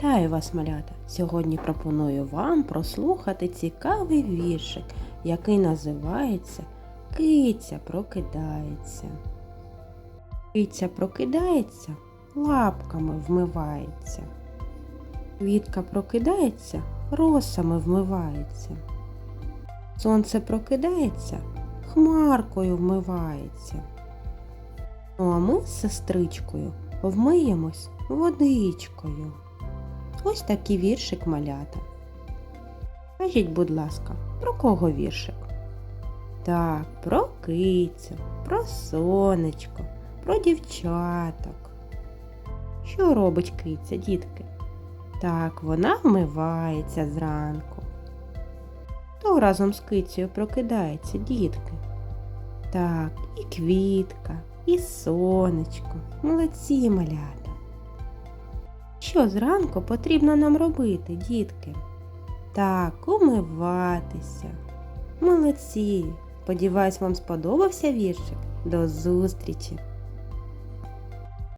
Вітаю вас, малята! Сьогодні пропоную вам прослухати цікавий віршик, який називається Киця прокидається. Киця прокидається, лапками вмивається. Квітка прокидається, росами вмивається. Сонце прокидається, хмаркою вмивається. Ну а ми з сестричкою вмиємось водичкою. Ось такий віршик малята. Скажіть, будь ласка, про кого віршик? Так, про кицю, про сонечко, про дівчаток. Що робить киця, дітки? Так, вона вмивається зранку. Хто разом з кицею прокидається, дітки? Так, і квітка, і сонечко. Молодці малята. Що зранку потрібно нам робити, дітки? Так, умиватися. Молодці! Сподіваюсь, вам сподобався віршик. До зустрічі!